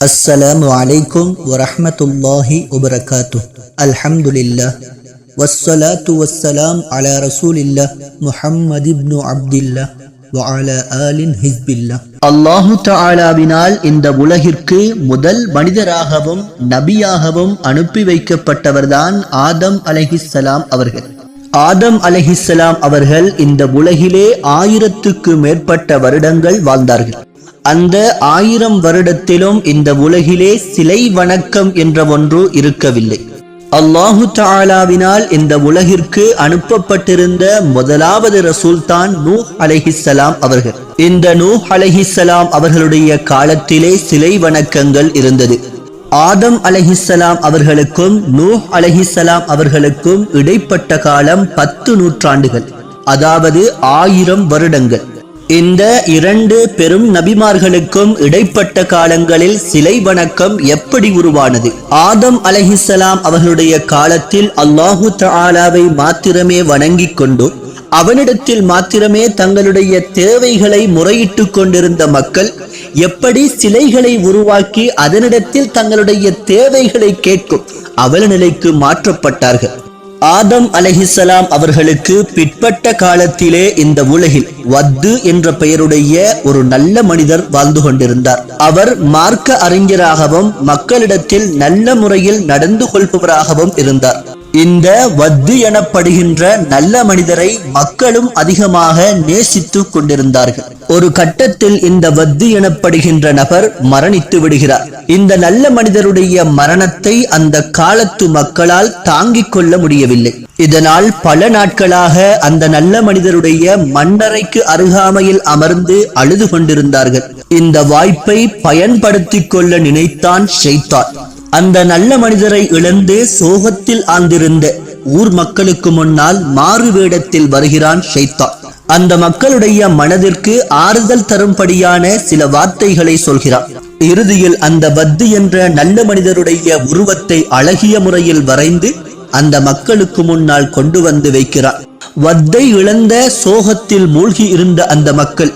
அஸ்ஸலாமு அலைக்கும் வரஹமத்துல்லாஹி உபரகாத்து அல்ஹம்துலில்லா வஸ்ஸலாத்து வஸ்ஸலாம் அலா ரசூலில்லா முஹம்மது இப்னு அப்துல்லா வஅலா இந்த உலகிற்கு முதல் மனிதராகவும் நபியாகவும் அனுப்பி வைக்கப்பட்டவர்தான் ஆதம் அலஹிசலாம் அவர்கள். ஆதம் அலஹிசலாம் அவர்கள் இந்த உலகிலே ஆயிரத்துக்கு மேற்பட்ட வருடங்கள் வாழ்ந்தார்கள். அந்த ஆயிரம் வருடத்திலும் இந்த உலகிலே சிலை வணக்கம் என்ற ஒன்று இருக்கவில்லை. அல்லாஹு தாலாவினால் இந்த உலகிற்கு அனுப்பப்பட்டிருந்த முதலாவது ரசூல் தான் நூ அலஹிசலாம் அவர்கள். இந்த நூ அலஹிசலாம் அவர்களுடைய காலத்திலே சிலை வணக்கங்கள் இருந்தது. ஆதம் அலஹிசலாம் அவர்களுக்கும் நூ அலஹிசலாம் அவர்களுக்கும் இடைப்பட்ட காலம் பத்து நூற்றாண்டுகள். அதாவது ஆயிரம் வருடங்கள். இந்த இரண்டு பெரும் நபிமார்களுக்கும் இடைப்பட்ட காலங்களில் சிலை வணக்கம் எப்படி உருவானது? ஆதம் அலஹிசலாம் அவர்களுடைய காலத்தில் அல்லாஹு தாலாவை மாத்திரமே வணங்கிக் கொண்டு அவனிடத்தில் மாத்திரமே தங்களுடைய தேவைகளை முறையிட்டுக் கொண்டிருந்த மக்கள் எப்படி சிலைகளை உருவாக்கி அதனிடத்தில் தங்களுடைய தேவைகளை கேட்கும் அவல நிலைக்கு மாற்றப்பட்டார்கள். ஆதம் அலஹிசலாம் அவர்களுக்கு பிற்பட்ட காலத்திலே இந்த உலகில் வத்து என்ற பெயருடைய ஒரு நல்ல மனிதர் வாழ்ந்து கொண்டிருந்தார். அவர் மார்க்க அறிஞராகவும் மக்களிடத்தில் நல்ல முறையில் நடந்து கொள்பவராகவும் இருந்தார். இந்த வத்து எனப்படுகின்ற நல்ல மனிதரை மக்களும் அதிகமாக நேசித்துக் கொண்டிருந்தார்கள். ஒரு கட்டத்தில் இந்த வத்து எனப்படுகின்ற நபர் மரணித்து விடுகிறார். இந்த நல்ல மனிதருடைய மரணத்தை அந்த காலத்து மக்களால் தாங்கிக் கொள்ள முடியவில்லை. இதனால் பல நாட்களாக அந்த நல்ல மனிதருடைய மண்ணறைக்கு அருகாமையில் அமர்ந்து அழுது கொண்டிருந்தார்கள். இந்த வாய்ப்பை பயன்படுத்திக் கொள்ள நினைத்தான் ஷைத்தான். அந்த நல்ல மனிதரை இழந்து சோகத்தில் ஆழ்ந்திருந்த ஊர் மக்களுக்கு முன்னால் மாறு வேடத்தில் வருகிறான் ஷைத்தான். அந்த மக்களுடைய மனதிற்கு ஆறுதல் தரும்படியான சில வார்த்தைகளை சொல்கிறான். இறுதியில் அந்த பத்து என்ற நல்ல மனிதருடைய உருவத்தை அழகிய முறையில் வரைந்து அந்த மக்களுக்கு முன்னால் கொண்டு வந்து வைக்கிறான். வத்தை இழந்த சோகத்தில் மூழ்கி இருந்த அந்த மக்கள்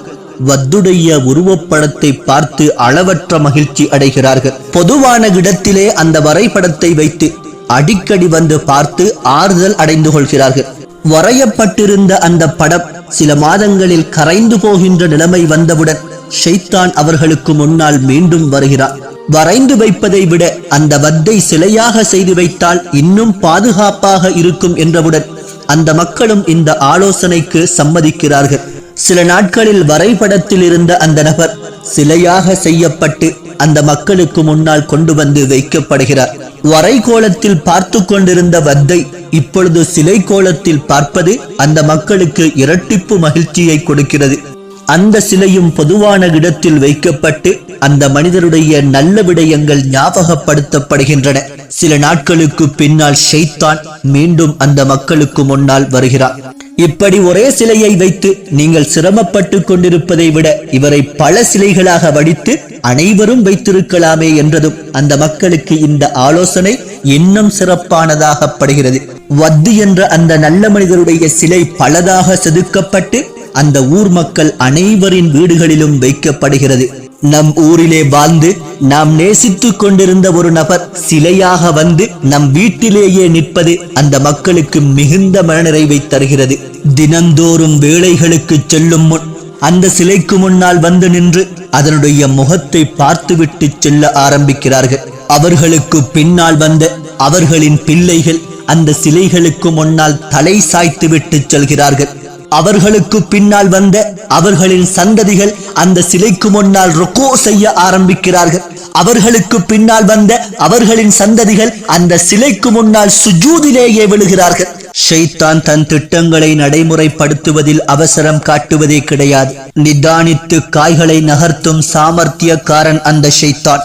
வத்துடைய உருவப்படத்தை பார்த்து அளவற்ற மகிழ்ச்சி அடைகிறார்கள். பொதுவான இடத்திலே அந்த வரைபடத்தை வைத்து அடிக்கடி வந்து பார்த்து ஆறுதல் அடைந்து கொள்கிறார்கள். வரையப்பட்டிருந்த அந்த படம் சில மாதங்களில் கரைந்து போகின்ற நிலைமை வந்தவுடன் ஷைத்தான் அவர்களுக்கு முன்னால் மீண்டும் வருகிறார். வரைந்து வைப்பதை விட அந்த வத்தை சிலையாக செய்து வைத்தால் இன்னும் பாதுகாப்பாக இருக்கும் என்றவுடன் அந்த மக்களும் இந்த ஆலோசனைக்கு சம்மதிக்கிறார்கள். சில நாட்களில் வரைபடத்தில் இருந்த அந்த நபர் சிலையாக செய்யப்பட்டு அந்த மக்களுக்கு முன்னால் கொண்டு வந்து வைக்கப்படுகிறார். வரைகோலத்தில் பார்த்து கொண்டிருந்த வத்தை இப்பொழுது சிலை கோலத்தில் பார்ப்பது அந்த மக்களுக்கு இரட்டிப்பு மகிழ்ச்சியை கொடுக்கிறது. அந்த சிலையும் பொதுவான இடத்தில் வைக்கப்பட்டு அந்த மனிதருடைய நல்ல விடயங்கள் ஞாபகப்படுத்தப்படுகின்றன. சில நாட்களுக்கு பின்னால் ஷெய்தான் மீண்டும் அந்த மக்களுக்கு முன்னால் வருகிறார். இப்படி ஒரே சிலையை வைத்து நீங்கள் சிரமப்பட்டு கொண்டிருப்பதை விட இவரை பல சிலைகளாக வடித்து அனைவரும் வைத்திருக்கலாமே என்றதும் அந்த மக்களுக்கு இந்த ஆலோசனை இன்னும் சிறப்பானதாகப்படுகிறது வத்து என்ற அந்த நல்ல மனிதருடைய சிலை பலதாக செதுக்கப்பட்டு அந்த ஊர் மக்கள் அனைவரின் வீடுகளிலும் வைக்கப்படுகிறது. நம் ஊரிலே வாழ்ந்து நாம் நேசித்துக் கொண்டிருந்த ஒரு நபர் சிலையாக வந்து நம் வீட்டிலேயே நிற்பது அந்த மக்களுக்கு மிகுந்த மனநிறைவை தருகிறது. தினந்தோறும் வேலைகளுக்கு செல்லும் முன் அந்த சிலைக்கு முன்னால் வந்து நின்று அதனுடைய முகத்தை பார்த்துவிட்டு செல்ல ஆரம்பிக்கிறார்கள். அவர்களுக்கு பின்னால் வந்த அவர்களின் பிள்ளைகள் அந்த சிலைகளுக்கு முன்னால் தலை சாய்த்து விட்டு செல்கிறார்கள். அவர்களுக்கு பின்னால் வந்த அவர்களின் சந்ததிகள் அந்த சிலைக்கு முன்னால் ருக்கோ செய்ய ஆரம்பிக்கிறார்கள். அவர்களுக்கு பின்னால் வந்த அவர்களின் சந்ததிகள் அந்த சிலைக்கு முன்னால் சுஜூதிலேயே விழுகிறார்கள். ஷைத்தான் தன் திட்டங்களை நடைமுறைப்படுத்துவதில் அவசரம் காட்டுவதே கிடையாது. நிதானித்து காய்களை நகர்த்தும் சாமர்த்தியக்காரன் அந்த ஷைத்தான்.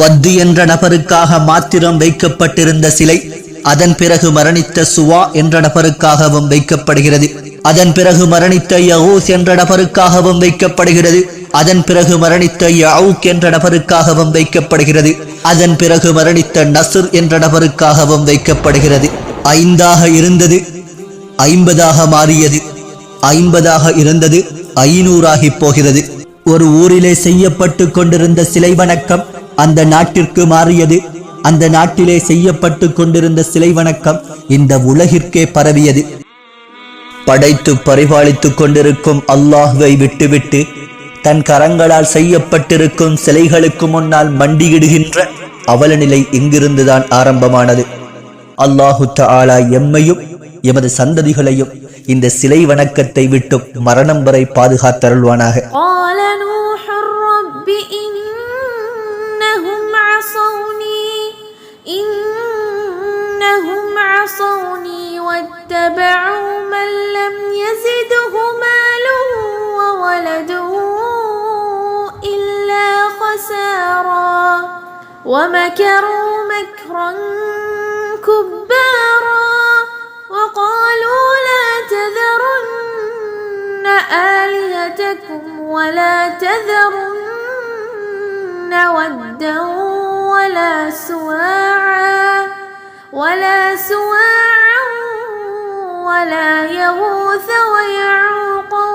வத்து என்ற நபருக்காக மாத்திரம் வைக்கப்பட்டிருந்த சிலை அதன் பிறகு மரணித்த சுவா என்ற நபருக்காகவும் வைக்கப்படுகிறது. அதன் பிறகு மரணித்த யகூஸ் என்ற நபருக்காகவும் வைக்கப்படுகிறது. அதன் பிறகு மரணித்த யவுக் என்ற நபருக்காகவும் வைக்கப்படுகிறது. அதன் பிறகு மரணித்த நசுர் என்ற நபருக்காகவும் வைக்கப்படுகிறது. ஐந்தாக இருந்தது ஐம்பதாக மாறியது ஐம்பதாக இருந்தது ஐநூறாகி போகிறது. ஒரு ஊரிலே செய்யப்பட்டு கொண்டிருந்த சிலை வணக்கம் அந்த நாட்டிற்கு மாறியது. அந்த நாட்டிலே செய்யப்பட்டு கொண்டிருந்த சிலை வணக்கம் இந்த உலகிற்கே பரவியது. படைத்து பரிபாலித்துக் கொண்டிருக்கும் அல்லாஹுவை விட்டுவிட்டு தன் கரங்களால் செய்யப்பட்டிருக்கும் சிலைகளுக்கு முன்னால் மண்டியிடுகின்ற அவல நிலை இங்கிருந்துதான் ஆரம்பமானது. அல்லாஹு தாலா எம்மையும் எமது சந்ததிகளையும் இந்த சிலை வணக்கத்தை விட்டும் மரணம் வரை பாதுகாத்தருள்வானாக. عصوني واتبعوا من لم يزده ماله وولده إلا خسارا. ومكروا مكرا كبارا. وقالوا لا تذرن آلهتكم ولا تذرن ودا ولا سواعا. ولا سواعا ولا يغوث ويعوق.